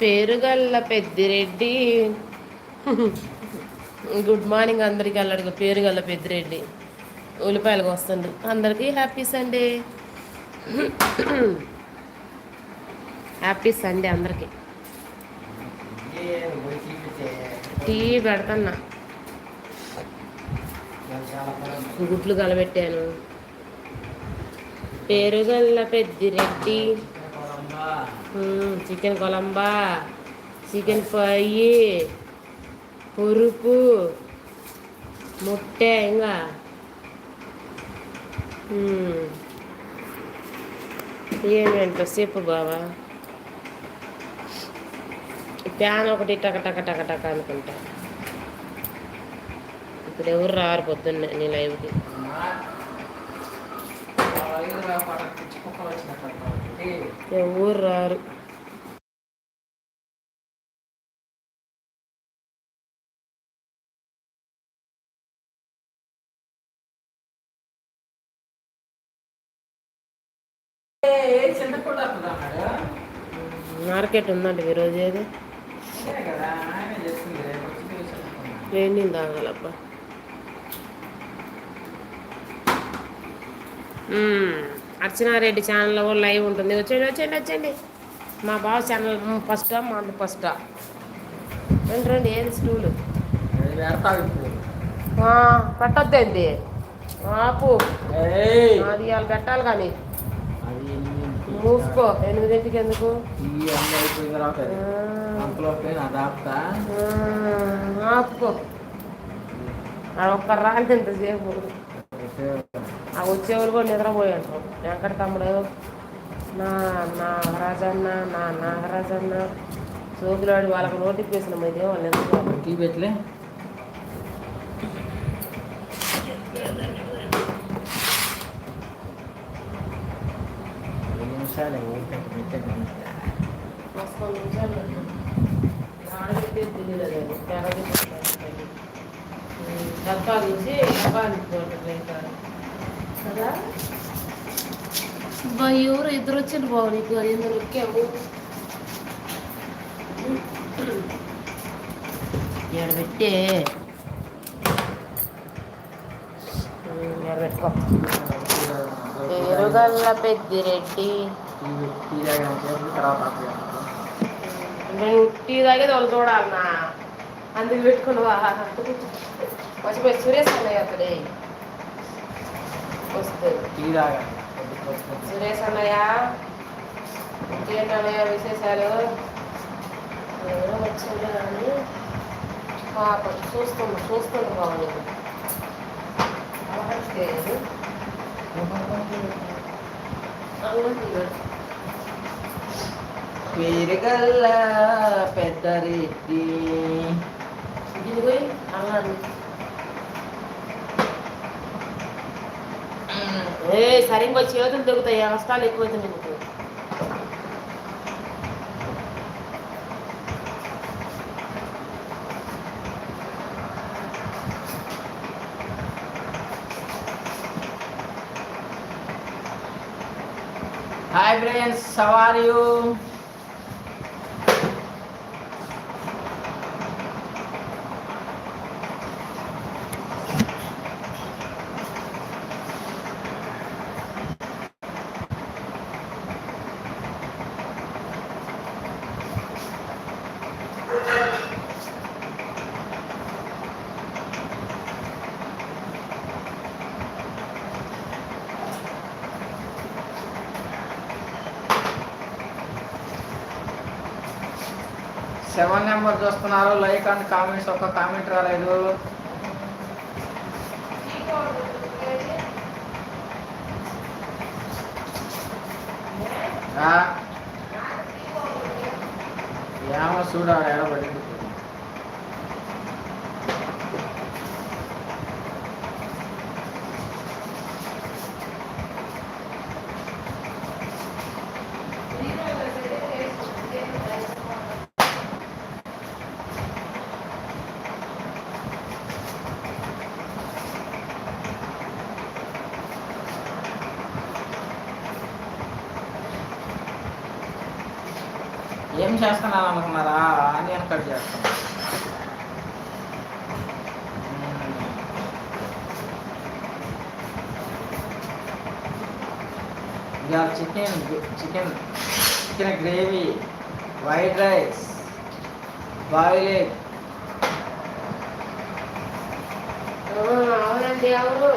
పేరుగల్ల Peddireddy. Good morning అందరికి అల్లడిగా. పేరుగల్ల పెద్దిరెడ్డి. ఉల్లిపాయలకు వస్తుంది అందరికీ హ్యాపీ సండే. హ్యాపీ సండే అందరికీ. టీ పెడతన్నా. గుడ్లు కలబెట్టాను. పేరుగల్ల Peddireddy. Chicken Columba chicken fry ఉరుపు ముట్టె ఇంకా ఏమేంటో చెప్పు బావా ప్యాన్ ఒకటి టక టక టక టక అనుకుంటా ఇప్పుడు ఎవరు రారు పొద్దున్నే నీ లైవ్కి ఎవరు రారు? మార్కెట్ ఉందండి ఈరోజు ఏది? వేడి తాగాలబ్బా. అర్చనారెడ్డి ఛానల్లో లైవ్ ఉంటుంది. వచ్చేయండి వచ్చేయండి వచ్చేయండి. మా బావ ఛానల్ ఫస్టా మా ఫస్టా రండి రండి ఏది స్టూలు పెట్టొద్దేంది ఆపు. అది వాళ్ళు పెట్టాలి కానీ. మూసుకో. ఎనిమిదింటికి ఎందుకు? ఆపుకో. ఒక్క రాలి ఎంతసేపు. ఆ వచ్చేవాళ్ళు కూడా నిద్రపోయాడు వెంకట తమ్ముడు నా నాగరాజన్న నా నాగరాజన్న సోకులాడి వాళ్ళకి నోటిఫికేషన్ అయితే వాళ్ళు ఎందుకు టీ పెట్టలే. నిమిషాలు నిమిషాలు తెలియలేదు డబ్బా నుంచి డబ్బా కదా బా ఎవరు ఇద్దరు వచ్చింది బాబు నీకు ఎందుకు ఎక్కాము ఎడబెట్టే ఎడబెట్టుకో పేరుగల్ల పెద్దిరెడ్డి నేను టీ తాగేది వాళ్ళు చూడాలన్నా. అందుకు పెట్టుకున్నావా? వచ్చిపోయి సురేష్ అన్నయ్య అతడే వస్తుంది సురేష్ అన్నయ్య ఇంకేంటన్నయ్య విశేషాలు. ఎవరో వచ్చింది కానీ పాపం చూస్తుంది చూస్తుంది అవకాశం పెరగల్ల పెద్దరెడ్డి. ఇది ఏ సరిగ్గా చేతులు దొరుకుతాయి నష్టాలు ఎక్కువైతే నీకు హాయ్ ఫ్రెండ్స్ సవార్ సెవెన్ నెంబర్ చూస్తున్నారు లైక్ అండ్ కామెంట్స్ ఒక కామెంట్ రాలేదు ఆ? ఏమో చూడాలి ఎడబడింది ఏం చేస్తున్నాను అనుకున్నారా? ఆనియన్ కట్ చేస్తున్నా. ఇక chicken chicken chicken gravy white rice boil egg అవునండి అవును.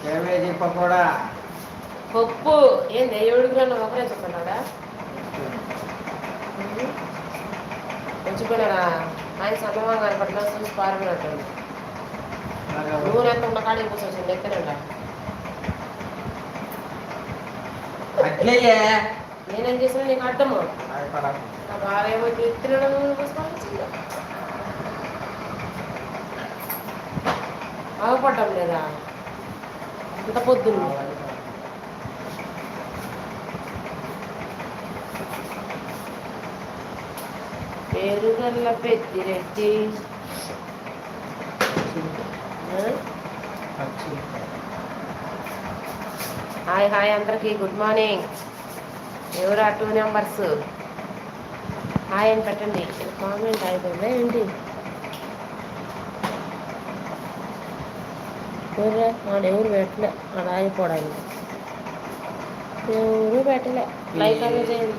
కేబేజీ పకోడా పప్పు. ఏంది ఏడు గ్రాములు ఒకరే చెప్పన్నాడా మంచిపోయినాడా ఆయన సన్నమా కనపట్ల చూసి పారిపోయినట్టు. నూనెంత ఉన్న కాడికి కూర్చొచ్చింది అట్లయ్యే. నేనేం చేసినా నీకు భయపడకు. నా భార్య ఏమో వచ్చింది అవపడ్డం లేదా? ఇంత పొద్దున్న. పేరుగల్ల పెద్దిరెడ్డి? హాయ్ హాయ్ అందరికి. Good morning. ఎవరు ఆ టూ నెంబర్స్? హాయ్ అని పెట్టండి. కామెంట్ అయిపోయిందా ఏంటి? ఎవరు పెట్టలే? వాడు ఆగిపోవడానికి ఎవరు పెట్టలే? లైక్ అన్న చేయండి.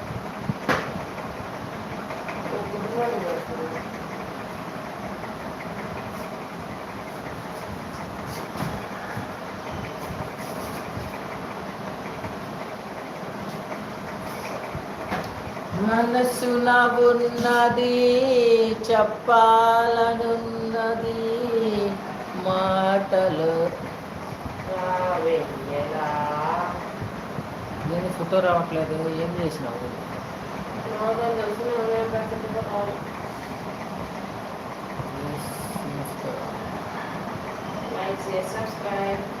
మనసున ఉన్నది చెప్పాలనున్నది మాటలు నేను ఫోటో రావట్లేదు? ఏం చేసినావు? Like, share, subscribe.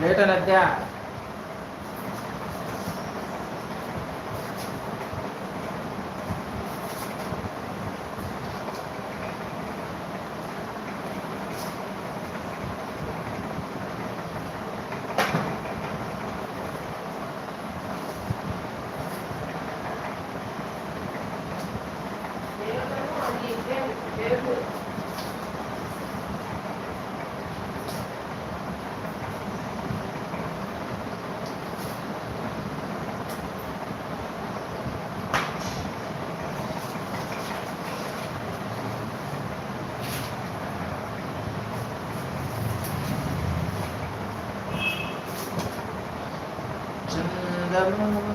లేట్ అని Lalo na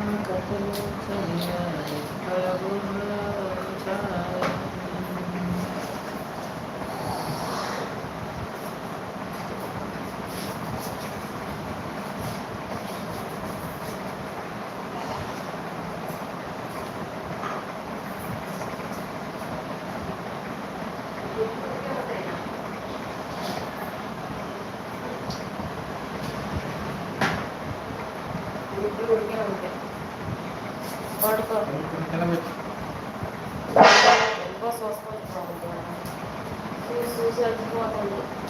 Saya.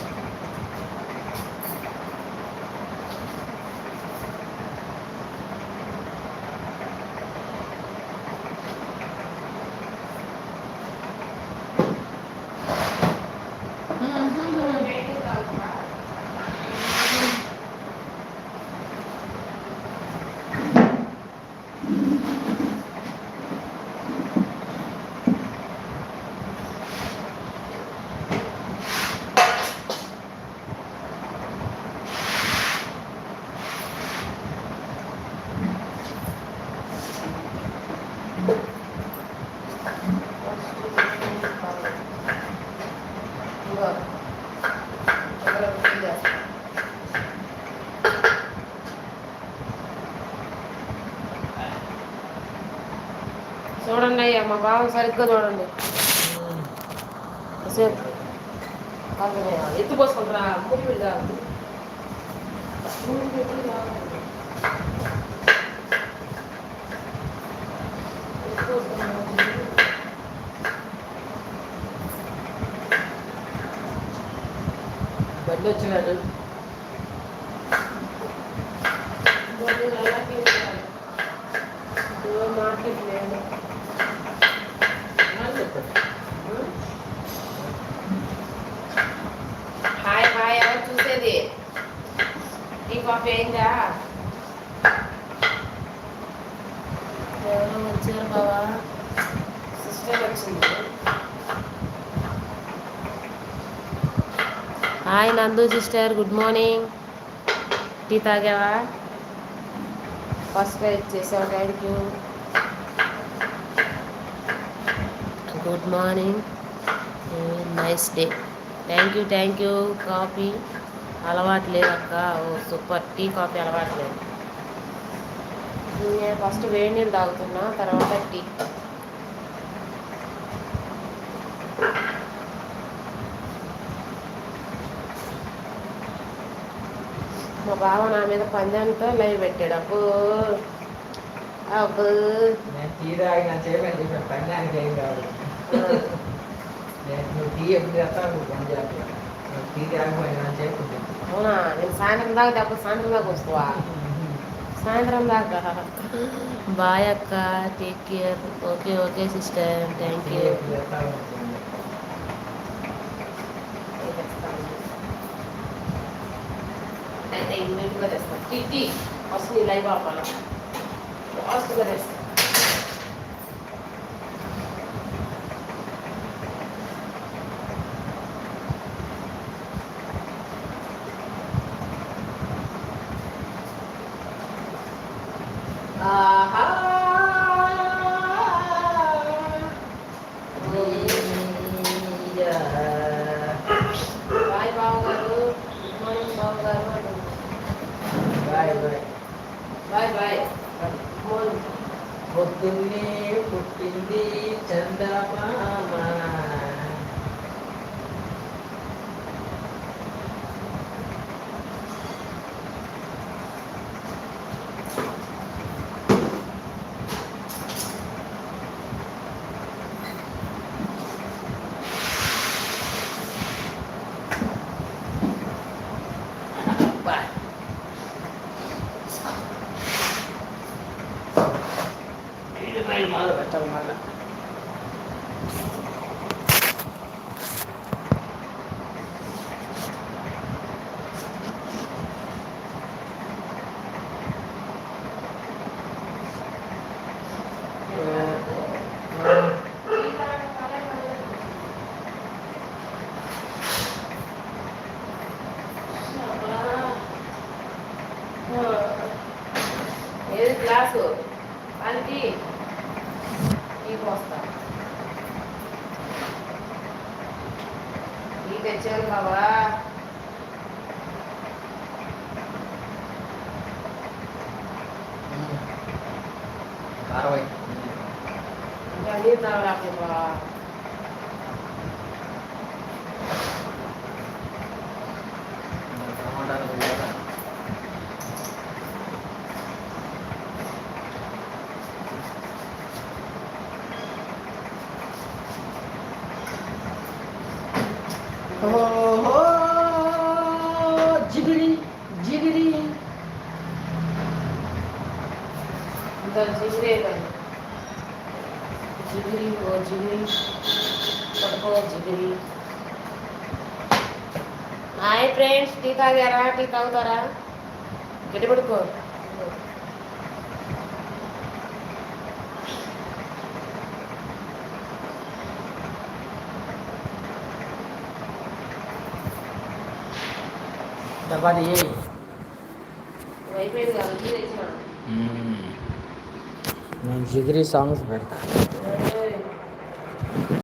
చూసి వచ్చిపోతుంది మా బావ సరిగ్గా చూడండి. ఎత్తు పోసుకుంటారా బెడ్ వచ్చినాడు. మాట్లాడలేదు హాయ్ హాయ్ ఎవరు చూసేది ఎవరో వచ్చారు బావా? సిస్టర్ వచ్చింది. Hi Nandu sister good morning. Tea తాగావా? First write చేసావు thank you. Good morning. Nice day. Thank you thank you. Coffee. అలవాటు లేదక్క. ఓ సూపర్. టీ కాఫీ అలవాటు లేదు. నేను ఫస్ట్ వేడి నీళ్ళు తాగుతున్నా తర్వాత టీ. మా బావ నా మీద పందెంతో లైవ్ పెట్టాడు. అబ్బో. అబ్బో. నేను టీ చేయమని ఏం కాదు. నేను నువ్వు టీ ఎప్పుడు చేస్తావు నువ్వు పని చేస్తావు. టీ తాగిపోయి నా చేయకుండా అవునా? నేను సాయంత్రం దాకా అప్పుడు సాయంత్రం దాకా వస్తావా? సాయంత్రం దాకా? బాయ్ అక్క take care okay okay sister thank tea you ఎప్పుడు చేస్తావు అయితే ఇమ్మీడియట్గా తెస్తాను టీ టీ. ఫస్ట్ నీ లైవ్ ఆపాలి? ఫాస్ట్గా తెస్తాను ఆహా బాయ్ బావ గారు గుడ్ మార్నింగ్ బావ గారు బాయ్ బాయ్. Bye bye. పొద్దున్నే పుట్టింది చందమామ. మొదలు పెట్టాలి మళ్ళా ఏది గ్లాసు అది నీకు వస్తా నీ తెచ్చాను బాబా అరవై ఇంకా నీరు తాగలేకపోతే టమాటాలు ఇంత జిగిరే కానీ జిగిరి ఓ జిగిరి పడుకో జిగిరి హాయ్ ఫ్రెండ్స్ టీ తాగారా టీ తాగుతారా గట్టి పడుకో చపాతి అయిపోయింది కదా టీ తెచ్చినా నేను జిగిరి సాంగ్స్ పెడతా ఏయ్.